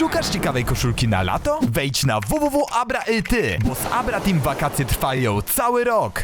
Szukasz ciekawej koszulki na lato? Wejdź na www.abra.ty, bo z Abra Team wakacje trwają cały rok.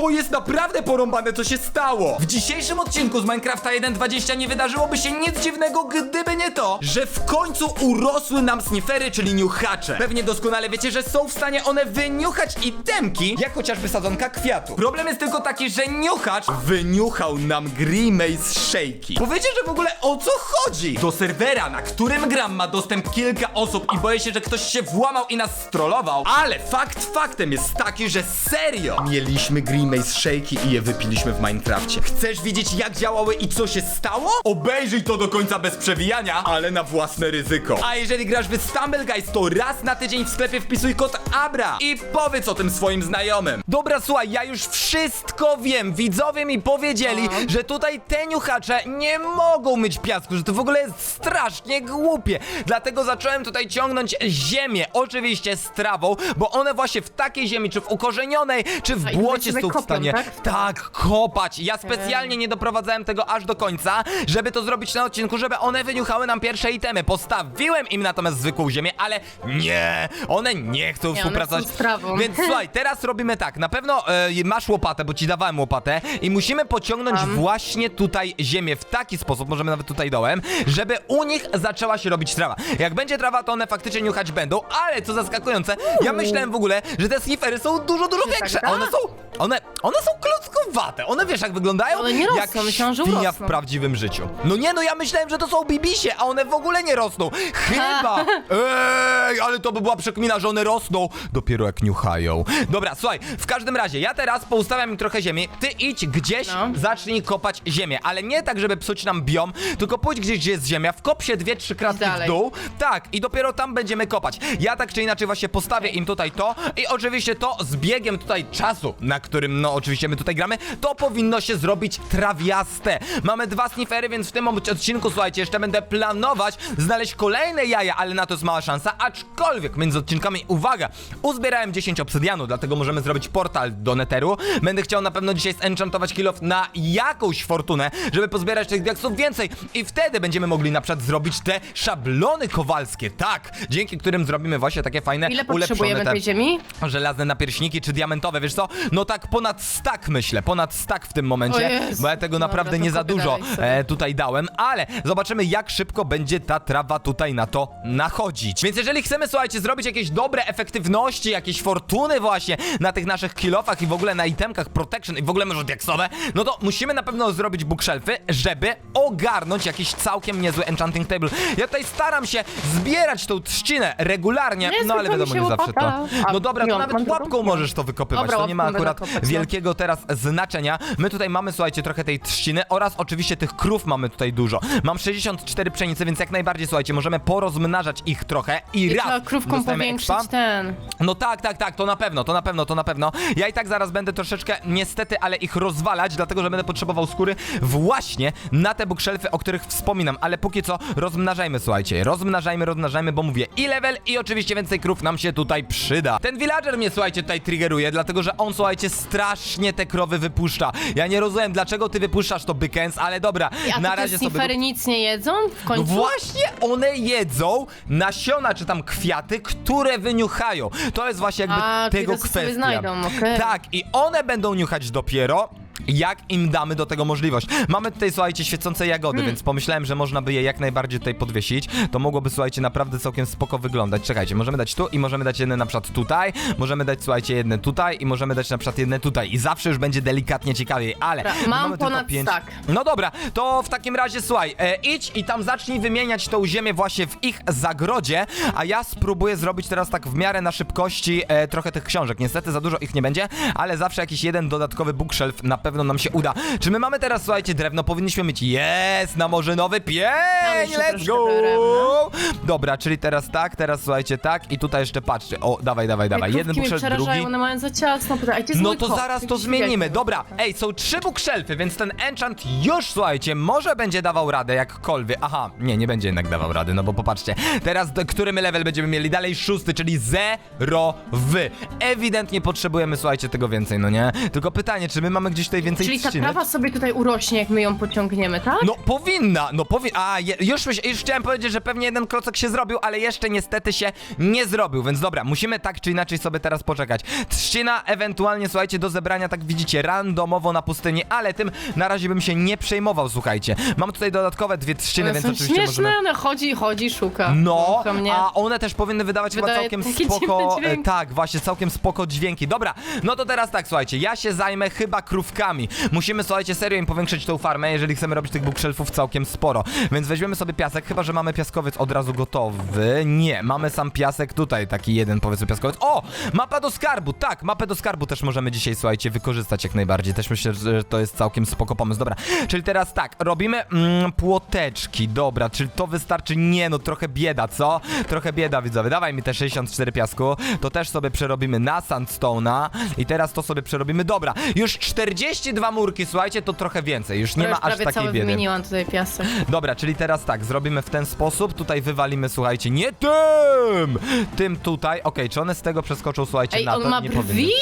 To jest naprawdę porąbane, co się stało! W dzisiejszym odcinku z Minecrafta 1.20 nie wydarzyłoby się nic dziwnego, gdyby nie to, że w końcu urosły nam snifery, czyli niuchacze. Pewnie doskonale wiecie, że są w stanie one wyniuchać itemki, jak chociażby sadzonka kwiatu. Problem jest tylko taki, że niuchacz wyniuchał nam Grimace Shake'i. Powiecie, że w ogóle o co chodzi? Do serwera, na którym gram ma dostęp kilka osób i boję się, że ktoś się włamał i nas strollował, ale fakt faktem jest taki, że serio mieliśmy Grimace Shake'i i je wypiliśmy w Minecrafcie. Chcesz wiedzieć jak działały i co się stało? Obejrzyj to do końca bez przewijania, ale na własne ryzyko. A jeżeli grasz w Stumble Guys, to raz na tydzień w sklepie wpisuj kod ABRA i powiedz o tym swoim znajomym. Dobra, słuchaj, ja już wszystko wiem. Widzowie mi powiedzieli, że tutaj te niuchacze nie mogą myć piasku, że to w ogóle jest strasznie głupie. Dlatego zacząłem tutaj ciągnąć ziemię, oczywiście z trawą, bo one właśnie w takiej ziemi, czy w ukorzenionej, czy w błocie są w kopią, stanie tak? tak kopać. Ja specjalnie nie doprowadzałem tego aż do końca, żeby to zrobić na odcinku, żeby one wyniuchały nam pierwsze itemy. Postawiłem im natomiast zwykłą ziemię, ale nie, one nie chcą one współpracować. trawą. Więc słuchaj, teraz robimy tak. Na pewno e, masz łopatę, bo ci dawałem łopatę i musimy pociągnąć Mam. właśnie tutaj ziemię w taki sposób, możemy nawet tutaj dołem, żeby u nich zaczęła się robić trawa. Jak będzie trawa, to one faktycznie niuchać będą, ale co zaskakujące, ja myślałem w ogóle, że te snifery są dużo, dużo Że tak większe. A one są, one, one są klockowate. One wiesz jak wyglądają? One nie rosną, jak myślałam, że świnia w urosną. prawdziwym życiu. No nie, no ja myślałem, że to są bibisie, a one w ogóle nie rosną. Chyba. Ej, ale to by była przekmina, że one rosną dopiero jak niuchają. Dobra, słuchaj, w każdym razie, ja teraz poustawiam im trochę ziemi, ty idź gdzieś, No. zacznij kopać ziemię, ale nie tak, żeby psuć nam biom, tylko pójdź gdzieś, gdzie jest ziemia, wkop się dwie, trzy kratki w dalej. dół, tak, i dopiero tam będziemy kopać. Ja tak czy inaczej właśnie postawię im tutaj to i oczywiście to z biegiem tutaj czasu, na którym no oczywiście my tutaj gramy, to powinno się zrobić trawiaste. Mamy dwa snifery, więc w tym odcinku, słuchajcie, jeszcze będę planować znaleźć kolejne jaja, ale na to jest mała szansa, aczkolwiek między odcinkami, uwaga, uzbierałem 10 obsydianu, dlatego możemy zrobić portal do Netheru. Będę chciał na pewno dzisiaj zenchantować kilof na jakąś fortunę, żeby pozbierać tych diaksów więcej i wtedy będziemy mogli na przykład zrobić te szablony kowalskie, tak, dzięki którym zrobimy właśnie takie fajne, Ile ulepszone potrzebujemy te tej ziemi? żelazne napierśniki czy diamentowe, wiesz co? No tak ponad stak myślę, ponad stak w tym momencie, Jezu. bo ja tego Dobra, naprawdę to nie za kopię dużo dalej sobie. e, tutaj dałem, ale zobaczymy jak szybko będzie ta trawa tutaj na to nachodzić. Więc jeżeli chcemy, słuchajcie, zrobić jakieś dobre efektywności, jakieś fortuny właśnie na tych naszych kilofach i w ogóle na itemkach protection i w ogóle może diaksowe, no to musimy na pewno zrobić bookshelfy, żeby ogarnąć jakiś całkiem niezły enchanting table. Ja tutaj staram się zbierać tą trzcinę regularnie, Nie, no ale zwykła mi wiadomo, się nie zawsze to. A, No dobra, to nawet drugą? łapką możesz to wykopywać, Dobra, to nie ma łapką będę akurat kopać, no. Wielkiego teraz znaczenia. My tutaj mamy, słuchajcie, trochę tej trzciny oraz oczywiście tych krów mamy tutaj dużo. Mam 64 pszenice, więc jak najbardziej, słuchajcie, możemy porozmnażać ich trochę i, I raz trzeba krówką dostajemy powiększyć expa. ten. No tak, tak, tak, to na pewno, to na pewno, to na pewno. Ja i tak zaraz będę troszeczkę, niestety, ale ich rozwalać, dlatego że będę potrzebował skóry właśnie na te bookshelfy, o których wspominam. Ale póki co rozmnażajmy, słuchajcie, rozmnażajmy, rozmnażajmy, bo mówię i level, i oczywiście więcej krów nam się tutaj przyda. Ten villager mnie, słuchajcie, tutaj triggeruje, dlatego że on, słuchajcie, strasznie te krowy wypuszcza. Ja nie rozumiem, dlaczego ty wypuszczasz to Bykens, ale dobra, A na razie sobie... snifery nic nie jedzą w No końcu? właśnie one jedzą nasiona czy tam kwiaty, które wyniuchają. To jest właśnie jakby A, tego kiedy sobie kwestia. znajdą, okej. Tak, i one będą niuchać dopiero. Jak im damy do tego możliwość? Mamy tutaj, słuchajcie, świecące jagody, Hmm. więc pomyślałem, że można by je jak najbardziej tutaj podwiesić. To mogłoby, słuchajcie, naprawdę całkiem spoko wyglądać. Czekajcie, możemy dać tu i możemy dać jedne na przykład tutaj, możemy dać, słuchajcie, jedne tutaj i możemy dać na przykład jedne tutaj. I zawsze już będzie delikatnie ciekawiej, ale Dobra, mam mamy tylko ponad pięć... No dobra, to w takim razie słuchaj, e, idź i tam zacznij wymieniać tą ziemię właśnie w ich zagrodzie, a ja spróbuję zrobić teraz tak w miarę na szybkości e, trochę tych książek. Niestety za dużo ich nie będzie, ale zawsze jakiś jeden dodatkowy bookshelf na pewno nam się uda. Czy my mamy teraz, słuchajcie, drewno? Powinniśmy mieć, jest, na morzynowy pień, jeszcze let's troszkę go! drewna. Dobra, czyli teraz tak, teraz słuchajcie tak i tutaj jeszcze patrzcie, o, dawaj, dawaj, dawaj, jeden krówki mnie bookshelf, przerażają, drugi. one mają za ciasno. A gdzie jest No mój to kot? zaraz to Jakiś zmienimy. wielki. Dobra, ej, są trzy bookshelfy, więc ten enchant już, słuchajcie, może będzie dawał radę jakkolwiek. Aha, nie, nie będzie jednak dawał rady, no bo popatrzcie. Teraz, który my level będziemy mieli? Dalej szósty, czyli zerowy. Ewidentnie potrzebujemy, słuchajcie, tego więcej, no nie? Tylko pytanie, czy my mamy gdzieś tutaj tutaj więcej Czyli ta trzcinek. trawa sobie tutaj urośnie, jak my ją pociągniemy, tak? No powinna, no powi... A, je, już, myśl- już chciałem powiedzieć, że pewnie jeden klocek się zrobił, ale jeszcze niestety się nie zrobił, więc dobra, musimy tak czy inaczej sobie teraz poczekać. Trzcina ewentualnie, słuchajcie, do zebrania, tak widzicie, randomowo na pustyni, ale tym na razie bym się nie przejmował, słuchajcie. Mam tutaj dodatkowe dwie trzciny, One więc są oczywiście śmieszne, możemy... one chodzi, chodzi, szuka. No, Szuka mnie. a one też powinny wydawać chyba Wydaje całkiem takie spoko. dziwne dźwięki. e, Tak, właśnie, całkiem spoko dźwięki. Dobra, no to teraz tak, słuchajcie, ja się zajmę chyba krówkami. Musimy, słuchajcie, serio im powiększyć tą farmę, jeżeli chcemy robić tych bookshelfów całkiem sporo. Więc weźmiemy sobie piasek, chyba że mamy piaskowiec od razu gotowy. Nie, mamy sam piasek tutaj, taki jeden powiedzmy piaskowiec. O! Mapa do skarbu, tak, mapę do skarbu też możemy dzisiaj, słuchajcie, wykorzystać jak najbardziej. Też myślę, że to jest całkiem spoko pomysł. Dobra, czyli teraz tak, robimy mm, płoteczki, dobra, czyli to wystarczy? Nie, no trochę bieda, co? Trochę bieda, widzowie. Dawaj mi te 64 piasku, to też sobie przerobimy na sandstone'a i teraz to sobie przerobimy. Dobra, już 42 murki, słuchajcie, to trochę więcej, już nie ma aż prawie takiej cały biedy. wymieniłam tutaj piasek. Dobra, czyli teraz tak, zrobimy w ten sposób, tutaj wywalimy, słuchajcie, nie tym! Tym tutaj, okej, czy one z tego przeskoczą, słuchajcie, Ej, na to? on ma nie brwi? powinny.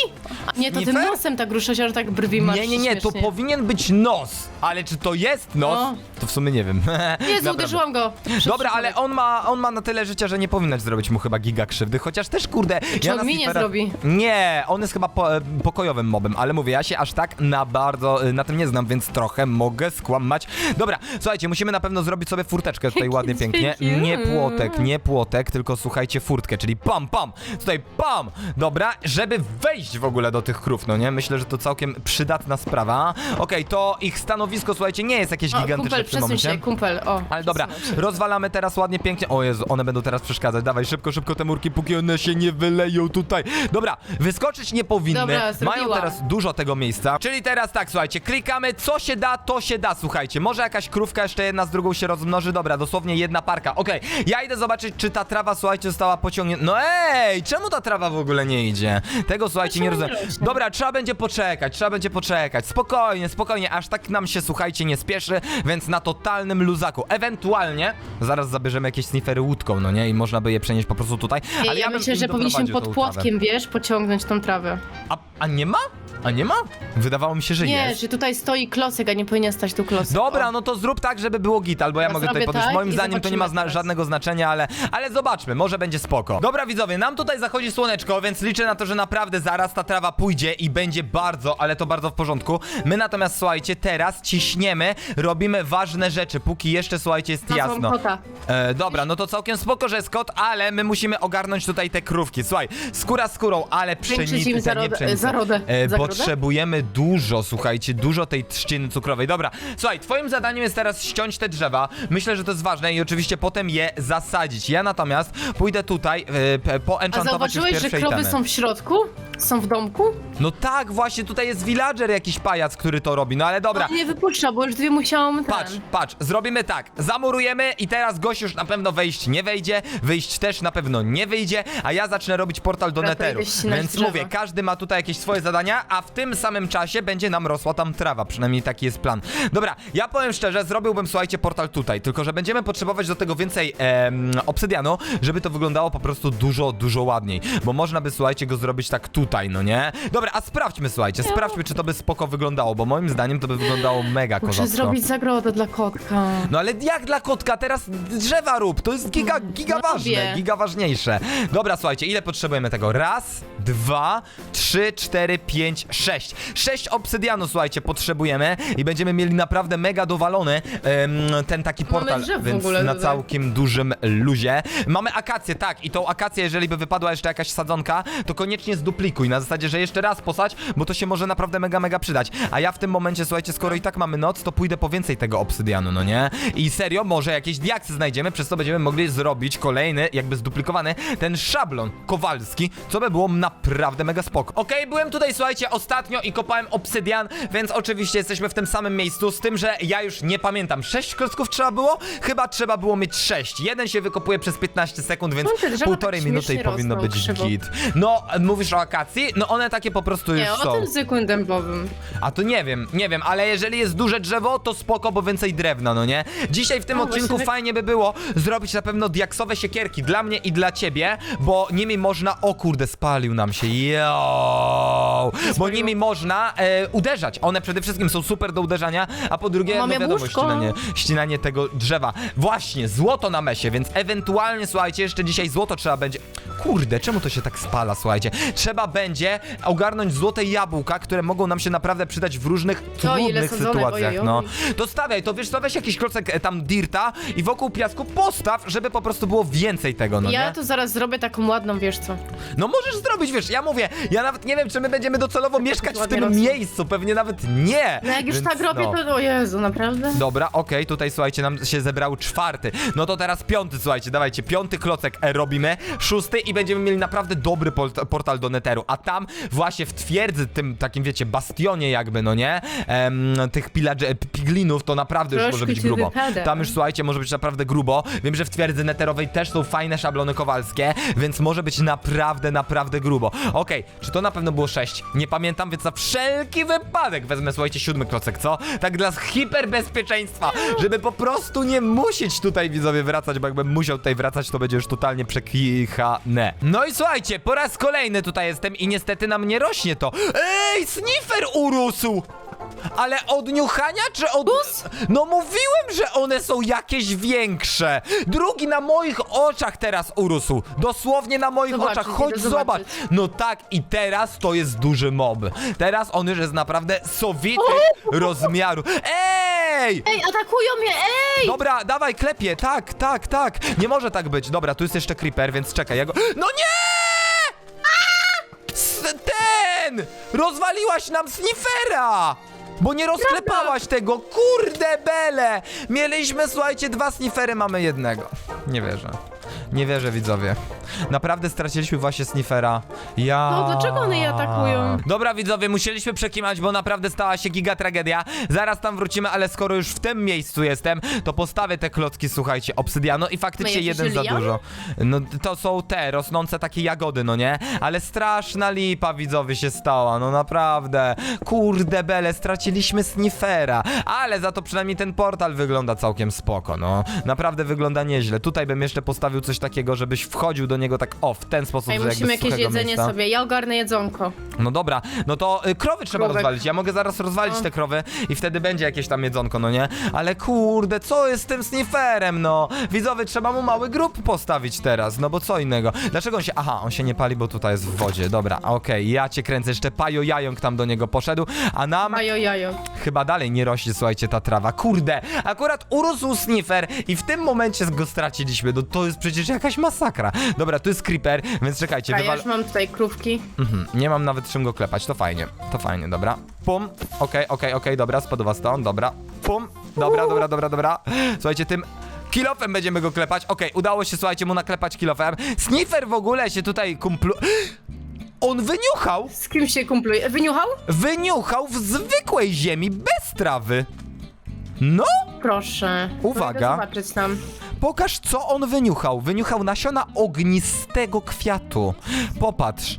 A nie, to Nie tym nosem tak rusza się, że tak brwi masz Nie, nie, nie, to śmiesznie. powinien być nos, ale czy to jest nos? No. To w sumie nie wiem. Jezu, Naprawdę. uderzyłam go. Dobra, ale on ma, on ma na tyle życia, że nie powinnaś zrobić mu chyba giga krzywdy, chociaż też kurde... Czy on na mi nie zrobi? Nie, on jest chyba po, e, pokojowym mobem, ale mówię, ja się aż tak na bardzo, e, na tym nie znam, więc trochę mogę skłamać. Dobra, słuchajcie, musimy na pewno zrobić sobie furteczkę tutaj ładnie, pięknie. Nie płotek, nie płotek, tylko słuchajcie, furtkę, czyli pam, pam, tutaj pam, dobra, żeby wejść w ogóle do tych krów, no nie? Myślę, że to całkiem przydatna sprawa. Okej, to ich stanowisko, słuchajcie, nie jest jakieś O, gigantyczne kumpel, w tym przesuń momencie. się, kumpel, o. Ale dobra, przesunął się. rozwalamy teraz ładnie, pięknie. O Jezu, one będą teraz przeszkadzać. Dawaj, szybko, szybko te murki, póki one się nie wyleją tutaj. Dobra, wyskoczyć nie powinny. Dobra, Mają teraz dużo tego miejsca. Czyli teraz tak, słuchajcie, klikamy, co się da, to się da, słuchajcie. Może jakaś krówka jeszcze jedna z drugą się rozmnoży. Dobra, dosłownie jedna parka. Okej, ja idę zobaczyć, czy ta trawa, słuchajcie, została pociągnięta. No ej, czemu ta trawa w ogóle nie idzie? Tego, słuchajcie, nie rozumiem. Dobra, trzeba będzie poczekać, trzeba będzie poczekać. Spokojnie, spokojnie, aż tak nam się, słuchajcie, nie spieszy, więc na totalnym luzaku. Ewentualnie zaraz zabierzemy jakieś snifery łódką, no nie? I można by je przenieść po prostu tutaj. Ale ja, bym myślę, im że powinniśmy doprowadził pod tą trawę. płotkiem, wiesz, pociągnąć tą trawę. A, a nie ma? A nie ma? Wydawało mi się, że Nie, jest. że tutaj stoi klocek, a nie powinien stać tu klocek. Dobra, no to zrób tak, żeby było git, albo ja mogę tutaj zrobię podejść. tak Moim i zdaniem to nie ma zobaczymy zna teraz. żadnego znaczenia, ale, ale zobaczmy, może będzie spoko. Dobra widzowie, nam tutaj zachodzi słoneczko, więc liczę na to, że naprawdę zaraz ta trawa pójdzie i będzie bardzo, ale to bardzo w porządku. My natomiast, słuchajcie, teraz ciśniemy, robimy ważne rzeczy, póki jeszcze, słuchajcie, jest Nazwą jasno. kota. E, dobra, no to całkiem spoko, że jest kot, ale my musimy ogarnąć tutaj te krówki. Słuchaj, skóra skórą, ale Zwiększyć pszenicy, im nie zarodę- pszenicę. zarodę. E, Zagrodę? potrzebujemy dużo, słuchajcie, dużo tej trzciny cukrowej. Dobra, słuchaj, twoim zadaniem jest teraz ściąć te drzewa. Myślę, że to jest ważne i oczywiście potem je zasadzić. Ja natomiast pójdę tutaj p- A poenchantować już zauważyłeś, że pierwsze krowy itemy. są w środku? Są w domku? No tak, właśnie tutaj jest villager jakiś pajac, który to robi, no ale dobra. On nie wypuszcza, bo już dwie musiałam ten. Patrz, patrz, zrobimy tak. Zamurujemy i teraz gość już na pewno wejść nie wejdzie, wyjść też na pewno nie wyjdzie, a ja zacznę robić portal do Dobra, to Netheru. idę ścinać Więc drzewa. mówię, każdy ma tutaj jakieś swoje zadania, a w tym samym czasie będzie nam rosła tam trawa, przynajmniej taki jest plan. Dobra, ja powiem szczerze, zrobiłbym, słuchajcie, portal tutaj, tylko że będziemy potrzebować do tego więcej em, obsydianu, żeby to wyglądało po prostu dużo, dużo ładniej, bo można by, słuchajcie, go zrobić tak tutaj, no nie? Dobra, a sprawdźmy, słuchajcie, sprawdźmy, czy to by spoko wyglądało, bo moim zdaniem to by wyglądało mega Muszę kozacko. zrobić zagrodę dla kotka. No ale jak dla kotka? Teraz drzewa rób, to jest giga, giga no ważne, giga ważniejsze. Dobra, słuchajcie, ile potrzebujemy tego? Raz, dwa, trzy, cztery, pięć, sześć. Sześć obsydianu, słuchajcie, potrzebujemy i będziemy mieli naprawdę mega dowalony em, ten taki Mamy portal, drzew w więc ogóle na tutaj. całkiem dużym luzie. Mamy akację, tak, i tą akację, jeżeli by wypadła jeszcze jakaś sadzonka, to koniecznie zduplikuj, na zasadzie, że jeszcze raz posadź, bo to się może naprawdę mega, mega przydać. A ja w tym momencie, słuchajcie, skoro i tak mamy noc, to pójdę po więcej tego obsydianu, no nie? I serio, może jakieś diaksy znajdziemy, przez co będziemy mogli zrobić kolejny, jakby zduplikowany, ten szablon kowalski, co by było naprawdę mega spoko. Okej, byłem tutaj, słuchajcie, ostatnio i kopałem obsydian, więc oczywiście jesteśmy w tym samym miejscu, z tym, że ja już nie pamiętam, sześć klocków trzeba było? Chyba trzeba było mieć sześć. Jeden się wykopuje przez 15 sekund, więc półtorej tak minuty i śmiesznie powinno rosną być krzywo? git. No, mówisz o akacji. no one takie po prostu już Nie, o są. tym zwykłym dębowym. A to nie wiem, nie wiem, ale jeżeli jest duże drzewo, to spoko, bo więcej drewna, no nie? Dzisiaj w tym No, odcinku właśnie tak- fajnie by było zrobić na pewno diaksowe siekierki dla mnie i dla ciebie, bo nimi można, o kurde, spalił nam się, yo, bo nimi można e, uderzać. One przede wszystkim są super do uderzania, a po drugie, Mam no wiadomo, jabłuszko. ścinanie, ścinanie tego drzewa. Właśnie, złoto na mesie, więc ewentualnie, słuchajcie, jeszcze dzisiaj złoto trzeba będzie... Kurde, czemu to się tak spala, słuchajcie? Trzeba będzie ogarnąć złote jabłka, które mogą nam się naprawdę przydać w różnych ile trudnych sadzone, sytuacjach, ojej, no. To stawiaj, to wiesz co, weź jakiś klocek e, tam dirta i wokół piasku postaw, żeby po prostu było więcej tego, no ja nie? tu zaraz zrobię taką ładną, wiesz co. No możesz zrobić, wiesz, ja mówię, ja nawet nie wiem, czy my będziemy docelowo mieszkać w ładnie tym rosną. miejscu, pewnie nawet nie. No jak już Więc tak robię, no. to o Jezu, naprawdę? Dobra, okej, tutaj słuchajcie, nam się zebrał czwarty. No to teraz piąty, słuchajcie, dawajcie, piąty klocek e, robimy, szósty i będziemy mieli naprawdę dobry port- portal do Netheru. A tam właśnie w twierdzy, tym takim wiecie, bastionie jakby, no nie? Em, tych piglinów to naprawdę już Troszkę może być grubo. wypada. Tam już słuchajcie, może być naprawdę grubo. Wiem, że w twierdzy neterowej też są fajne szablony kowalskie, więc może być naprawdę, naprawdę grubo. Okej, czy to na pewno było sześć? Nie pamiętam, więc na wszelki wypadek wezmę, słuchajcie, siódmy klocek, co? Tak dla hiperbezpieczeństwa, żeby po prostu nie musieć tutaj widzowie wracać, bo jakbym musiał tutaj wracać, to będzie już totalnie przekichane. No i słuchajcie, po raz kolejny tutaj jestem i niestety nam nie rośnie to. Ej, sniffer urósł! Ale od niuchania czy od... No mówiłem, że one są jakieś większe. Drugi na moich oczach teraz urósł. Dosłownie na moich Zobaczyć, oczach. Chodź idę zobacz. zobaczyć. No tak i teraz to jest duży mob. Teraz on już jest naprawdę sowity rozmiaru. Ej! Ej, atakują mnie, ej! Dobra, dawaj, klepie, tak, tak, tak. Nie może tak być. Dobra, tu jest jeszcze creeper, więc czekaj, ja go... No nie! S- Ten! Rozwaliłaś nam snifera! Bo nie rozklepałaś tego, kurde bele! Mieliśmy, słuchajcie, dwa snifery, mamy jednego. Nie wierzę. Nie wierzę, widzowie. Naprawdę straciliśmy właśnie snifera. Ja... No, dlaczego one je atakują? Dobra, widzowie, musieliśmy przekimać, bo naprawdę stała się giga tragedia. Zaraz tam wrócimy, ale skoro już w tym miejscu jestem, to postawię te klocki, słuchajcie, obsydianu i faktycznie jakieś jeden za liany? dużo. No to są te rosnące takie jagody, no nie? Ale straszna lipa, widzowie, się stała, no naprawdę. Kurde bele, straciliśmy snifera. Ale za to przynajmniej ten portal wygląda całkiem spoko, no. Naprawdę wygląda nieźle. Tutaj bym jeszcze postawił coś takiego, żebyś wchodził do niego tak o, w ten sposób, Ej, że musimy z jakieś suchego jedzenie miejsca. sobie, ja ogarnę jedzonko. No dobra, no to y, krowy trzeba Krówek. rozwalić. Ja mogę zaraz rozwalić No. te krowy i wtedy będzie jakieś tam jedzonko, no nie? Ale kurde, co jest z tym snifferem, no? Widzowie, trzeba mu mały grób postawić teraz, no bo co innego? Dlaczego on się... Aha, on się nie pali, bo tutaj jest w wodzie. Dobra, okej, ja cię kręcę. Jeszcze Pajo Jająk tam do niego poszedł, a nam Ajo, jajo. chyba dalej nie rośnie, słuchajcie, ta trawa. Kurde, akurat urósł sniffer i w tym momencie go straciliśmy. No to jest przecież jakaś masakra. Dobra, tu jest creeper, więc czekajcie, A ja wywal... już mam tutaj krówki. Mhm, nie mam nawet czym go klepać, to fajnie, to fajnie, dobra. Pum, okej, okej, okej, dobra, spadła stąd, dobra. Pum, dobra, dobra, dobra, dobra. Słuchajcie, tym kilofem będziemy go klepać. Okej, udało się, słuchajcie, mu naklepać kilofem. Sniffer w ogóle się tutaj kumplu... On wyniuchał, Z kim się kumpluje? Wyniuchał? wyniuchał w zwykłej ziemi, bez trawy. No, Proszę. Uwaga. Mogę zobaczyć tam. Pokaż, co on wyniuchał. Wyniuchał nasiona ognistego kwiatu. Popatrz.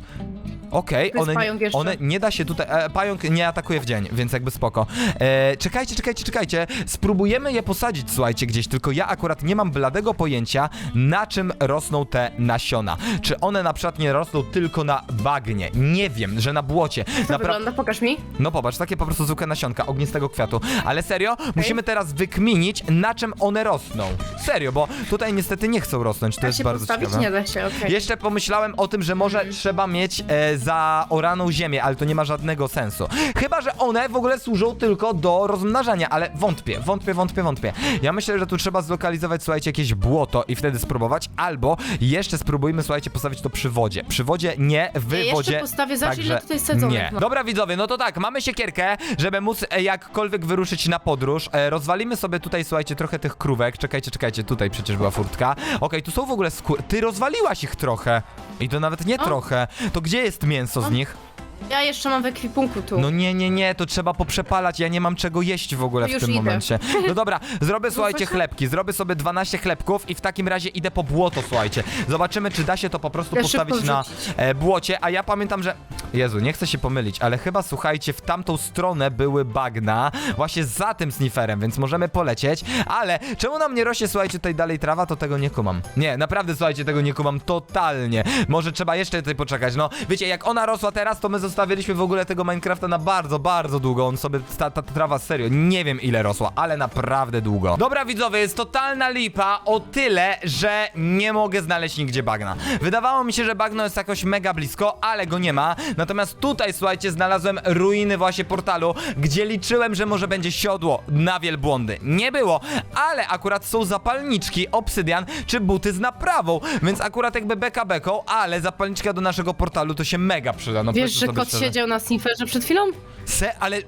Okej, To jest one, pająk jeszcze. one nie da się tutaj. E, pająk nie atakuje w dzień, więc jakby spoko. E, czekajcie, czekajcie, czekajcie. Spróbujemy je posadzić, słuchajcie, gdzieś. Tylko ja akurat nie mam bladego pojęcia, na czym rosną te nasiona. Czy one na przykład nie rosną tylko na bagnie? Nie wiem, że na błocie. To Napra- wygląda, pokaż mi. no popatrz, takie po prostu zwykłe nasionka ognistego kwiatu. Ale serio, musimy teraz wykminić, na czym one rosną. Serio, bo tutaj niestety nie chcą rosnąć, to Da jest się bardzo postawić? ciekawe. Nie da się, okej. Jeszcze pomyślałem o tym, że może trzeba mieć e, zaoraną ziemię, ale to nie ma żadnego sensu. Chyba, że one w ogóle służą tylko do rozmnażania, ale wątpię, wątpię, wątpię, wątpię. Ja myślę, że tu trzeba zlokalizować, słuchajcie, jakieś błoto i wtedy spróbować, albo jeszcze spróbujmy, słuchajcie, postawić to przy wodzie. Przy wodzie nie, w Ja jeszcze wodzie. postawię, zobacz, ile także tutaj sadzonek Nie. ma. Dobra, widzowie, no to tak, mamy siekierkę, żeby móc e, jakkolwiek wyruszyć na podróż. E, rozwalimy sobie tutaj, słuchajcie, trochę tych krówek. Czekajcie, czekajcie, tutaj przecież była furtka. Okej, tu są w ogóle skóry. Ty rozwaliłaś ich trochę. I to nawet nie trochę. To gdzie jest mięso z nich? Ja jeszcze mam w ekwipunku tu. No nie, nie, nie, to trzeba poprzepalać. Ja nie mam czego jeść w ogóle w Już tym idę. momencie. No dobra, zrobię, słuchajcie, chlebki. Zrobię sobie 12 chlebków i w takim razie idę po błoto, słuchajcie. Zobaczymy, czy da się to po prostu Ja postawić na e, błocie. A ja pamiętam, że Jezu, nie chcę się pomylić, ale chyba słuchajcie, w tamtą stronę były bagna, właśnie za tym sniferem, więc możemy polecieć, ale czemu nam nie rośnie, słuchajcie, tutaj dalej trawa, to tego nie kumam. Nie, naprawdę, słuchajcie, tego nie kumam totalnie. Może trzeba jeszcze tutaj poczekać, no. Wiecie, jak ona rosła teraz, to my zostawiliśmy w ogóle tego Minecrafta na bardzo, bardzo długo. On sobie, ta, ta trawa serio, nie wiem ile rosła, ale naprawdę długo. Dobra, widzowie, jest totalna lipa o tyle, że nie mogę znaleźć nigdzie bagna. Wydawało mi się, że bagno jest jakoś mega blisko, ale go nie ma. Natomiast tutaj, słuchajcie, znalazłem ruiny właśnie portalu, gdzie liczyłem, że może będzie siodło na wielbłądy. Nie było, ale akurat są zapalniczki, obsydian czy buty z naprawą, więc akurat jakby beka beką, ale zapalniczka do naszego portalu to się mega przyda. No Wiesz, że kot szczerze. siedział na snifferze przed chwilą? Se, ale...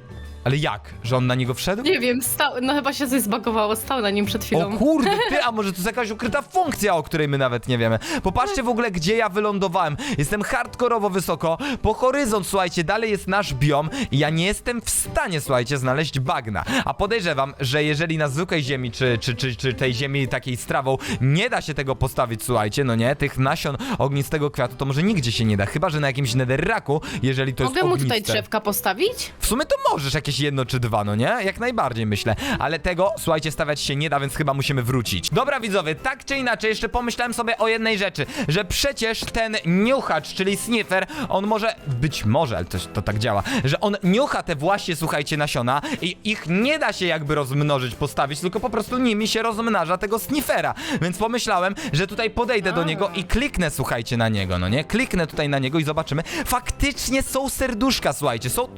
Ale jak? Że on na niego wszedł? Nie wiem, stał, no chyba się coś zbagowało, stał na nim przed O chwilą. kurde, ty, a może to jest jakaś ukryta funkcja, o której my nawet nie wiemy. Popatrzcie w ogóle, gdzie ja wylądowałem. Jestem hardkorowo wysoko, po horyzont, słuchajcie, dalej jest nasz biom i ja nie jestem w stanie, słuchajcie, znaleźć bagna. A podejrzewam, że jeżeli na zwykłej ziemi, czy, czy, czy, czy tej ziemi takiej z trawą, nie da się tego postawić, słuchajcie, no nie, tych nasion ognistego kwiatu, to może nigdzie się nie da, chyba, że na jakimś netherraku, jeżeli to Mogę jest mu ogniste. tutaj drzewka postawić? W sumie to możesz jakieś jedno czy dwa, no nie? Jak najbardziej myślę. Ale tego, słuchajcie, stawiać się nie da, więc chyba musimy wrócić. Dobra, widzowie, tak czy inaczej, jeszcze pomyślałem sobie o jednej rzeczy, że przecież ten niuchacz, czyli sniffer, on może, być może, ale to, to tak działa, że on niucha te właśnie, słuchajcie, nasiona i ich nie da się jakby rozmnożyć, postawić, tylko po prostu nimi się rozmnaża tego sniffera. Więc pomyślałem, że tutaj podejdę do niego i kliknę, słuchajcie, na niego, no nie? Kliknę tutaj na niego i zobaczymy. Faktycznie są serduszka, słuchajcie, są...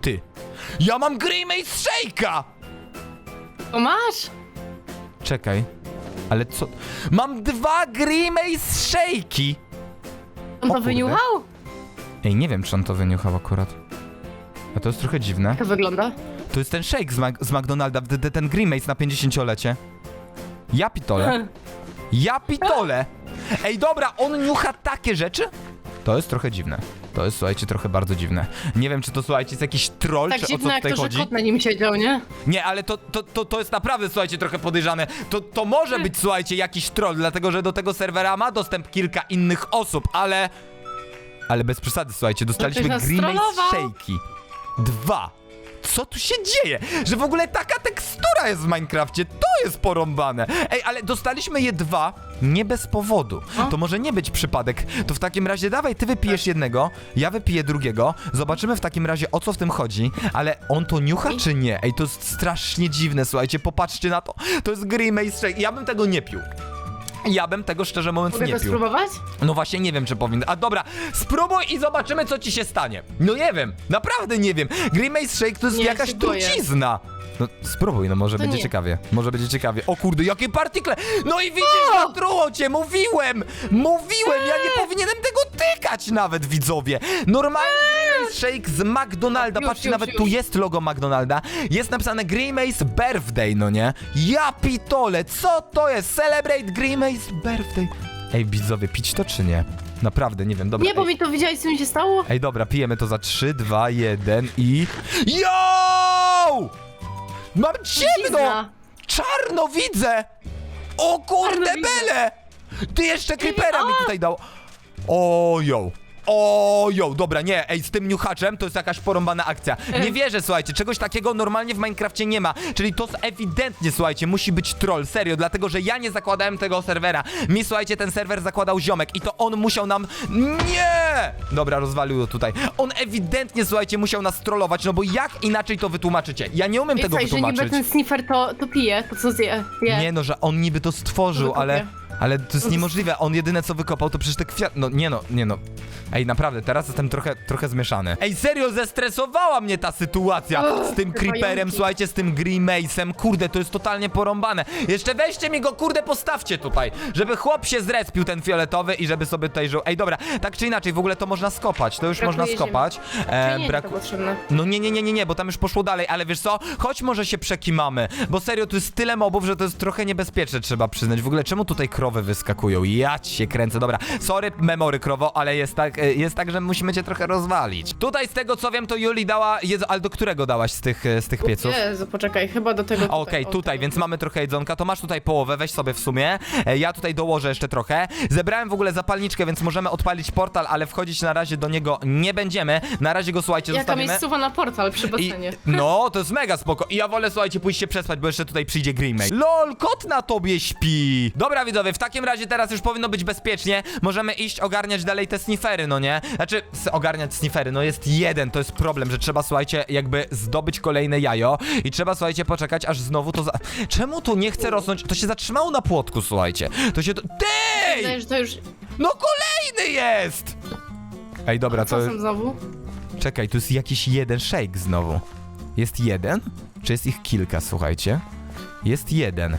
Ty. Ja mam Grimace Shake'a! To masz? Czekaj. Ale co? Mam dwa Grimace Shake'i! On O to kurde. wyniuchał? Ej, nie wiem, czy on to wyniuchał akurat. A to jest trochę dziwne. Jak to wygląda? To jest ten shake z, Mac z McDonalda, d- d- ten Grimace na 50-lecie. Ja pitole. Ja pitole! Ej, dobra, on niucha takie rzeczy? To jest trochę dziwne. To jest, słuchajcie, trochę bardzo dziwne. Nie wiem, czy to, słuchajcie, jest jakiś troll, Tak czy o co dziwne jak tutaj to, chodzi. że kot na nim siedział, nie? Nie, ale to, to, to, to jest naprawdę, słuchajcie, trochę podejrzane. To, to może być, słuchajcie, jakiś troll, dlatego że do tego serwera ma dostęp kilka innych osób, ale... Ale bez przesady, słuchajcie, dostaliśmy nas. Shake'i. Dwa. Co tu się dzieje? Że w ogóle taka tekstura jest w Minecrafcie, to jest porąbane. Ej, ale dostaliśmy je dwa, nie bez powodu. To może nie być przypadek. To w takim razie dawaj, ty wypijesz jednego, ja wypiję drugiego, zobaczymy w takim razie o co w tym chodzi, ale on to niucha czy nie? Ej, to jest strasznie dziwne, słuchajcie, popatrzcie na to. To jest Grimace Shake, ja bym tego nie pił. Ja bym tego szczerze mówiąc Mogę nie go pił. spróbować? No właśnie nie wiem, czy powinien. A dobra, spróbuj i zobaczymy, co ci się stanie. No nie wiem, naprawdę nie wiem. Grimace Shake to jest Nie, jakaś się boję. trucizna. No spróbuj, no może To będzie nie. ciekawie. Może będzie ciekawie. O kurde, jakie partikle! No i widzisz, zatruło cię, mówiłem! Mówiłem, ja nie powinienem tego tykać nawet, widzowie. Normalny Grimace Shake z McDonalda. Już, Patrzcie, już, nawet już. tu jest logo McDonalda. Jest napisane Grimace Birthday, no nie? Ja pitole, co to jest? Celebrate Grimace Birthday. Ej, widzowie, pić to czy nie? Naprawdę, nie wiem, dobra. Nie, bo ej. mi to widziałeś, co mi się stało? Ej, dobra, pijemy to za 3, 2, 1 i... Yo! Mam ciemno! Blizna. Czarno widzę! O kurde Czarno widzę. bele! Ty jeszcze creepera mi tutaj dał. O, yo. O, yo, dobra, nie, ej, z tym niuchaczem to jest jakaś porąbana akcja. Nie wierzę, słuchajcie, czegoś takiego normalnie w Minecrafcie nie ma. Czyli to ewidentnie, słuchajcie, musi być troll, serio, dlatego że ja nie zakładałem tego serwera. Mi, słuchajcie, ten serwer zakładał ziomek i to on musiał nam... Nie! Dobra, rozwalił to tutaj. On ewidentnie, słuchajcie, musiał nas trollować, no bo jak inaczej to wytłumaczycie? Ja nie umiem tego słuchaj, że niby ten sniffer to, to pije, to co zje? Je. Nie no, że on niby to stworzył, To ale... Ale to jest niemożliwe, on jedyne co wykopał to przecież te kwiaty. No nie no, nie no. Ej, naprawdę, teraz jestem trochę, trochę zmieszany. Ej, serio, zestresowała mnie ta sytuacja z tym te creeperem, pająki. słuchajcie, z tym Grimace'em. Kurde, to jest totalnie porąbane. Jeszcze weźcie mi go, kurde, postawcie tutaj, żeby chłop się zrespił ten fioletowy i żeby sobie tutaj żył. Ej, dobra, tak czy inaczej, w ogóle to można skopać, to już Brakuje można ziemi. skopać. E, nie, braku- to potrzebne. no nie, nie, nie, nie, nie, bo tam już poszło dalej, ale wiesz co? Choć może się przekimamy, bo serio tu jest tyle mobów, że to jest trochę niebezpieczne, trzeba przyznać. W ogóle czemu tutaj krowy krowy wyskakują. Ja się kręcę, dobra. Sorry, memory krowo, ale jest tak, e, jest tak, że musimy cię trochę rozwalić. Tutaj z tego co wiem, to Juli dała, jezu, ale do którego dałaś z tych, e, z tych pieców? Jezu, poczekaj, chyba do tego Okej, tutaj, tego. więc mamy trochę jedzonka, to masz tutaj połowę, weź sobie w sumie. E, Ja tutaj dołożę jeszcze trochę. Zebrałem w ogóle zapalniczkę, więc możemy odpalić portal, ale wchodzić na razie do niego nie będziemy. Na razie go, słuchajcie, Jaka zostawimy. miejscowa na portal przy I, no, to jest mega spoko. I ja wolę, słuchajcie, pójść się przespać, bo jeszcze tutaj przyjdzie Grimmake. LOL, kot na tobie śpi! Dobra, widzowie, w takim razie teraz już powinno być bezpiecznie. Możemy iść ogarniać dalej te snifery, no nie? Znaczy, ogarniać snifery, no jest jeden, to jest problem, że trzeba, słuchajcie, jakby zdobyć kolejne jajo i trzeba, słuchajcie, poczekać, aż znowu to za... Czemu to nie chce rosnąć? To się zatrzymało na płotku, słuchajcie. To się to... Tej! Wydaje, że to już... No kolejny jest! Ej, dobra, to... Co są znowu? Czekaj, tu jest jakiś jeden shake znowu. Jest jeden? Czy jest ich kilka, słuchajcie? Jest jeden.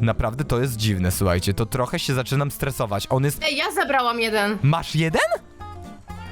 Naprawdę to jest dziwne, słuchajcie. To trochę się zaczynam stresować. On jest. Ej, ja zabrałam jeden. Masz jeden?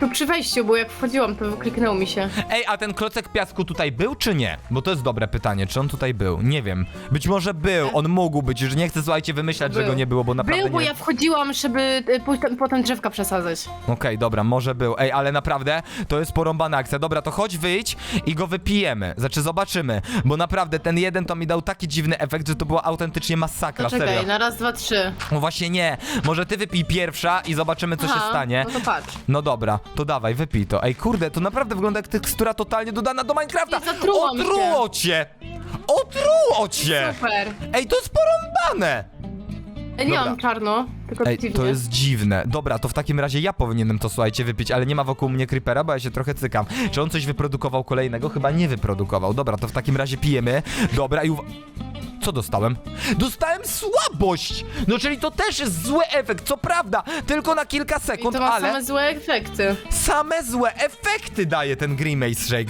Tu przy wejściu, bo jak wchodziłam, to kliknął mi się. Ej, a ten klocek piasku tutaj był, czy nie? Bo to jest dobre pytanie, czy on tutaj był? Nie wiem. Być może był, on mógł być. Już nie chcę, słuchajcie, wymyślać, że Był. go nie było, bo naprawdę Był, bo nie. ja wchodziłam, żeby y, potem, potem drzewka przesadzać. Okej, dobra, może był. Ej, ale naprawdę to jest porąbana akcja. Dobra, to chodź wyjdź i go wypijemy. Znaczy zobaczymy, bo naprawdę ten jeden to mi dał taki dziwny efekt, że to była autentycznie masakra, To serio. czekaj, na raz, dwa, trzy. No właśnie nie. Może ty wypij pierwsza i zobaczymy co się Aha, stanie. No to patrz. No dobra, to dawaj, wypij to. Ej, kurde, to naprawdę wygląda jak tekstura totalnie dodana do Minecrafta. I zatrułam się. Otruło cię! Otruło cię! Super. Ej, to jest porąbane! Ja nie Dobra. mam czarno, tylko Ej, dziwnie. to jest dziwne. Dobra, to w takim razie ja powinienem to, słuchajcie, wypić, ale nie ma wokół mnie creepera, bo ja się trochę cykam. Czy on coś wyprodukował kolejnego? Chyba nie wyprodukował. Dobra, to w takim razie pijemy. Dobra, i uwa... Co dostałem? Dostałem słabość! No czyli to też jest zły efekt, co prawda, tylko na kilka I sekund, to ma ale same złe efekty. same złe efekty daje ten Grimace Shake.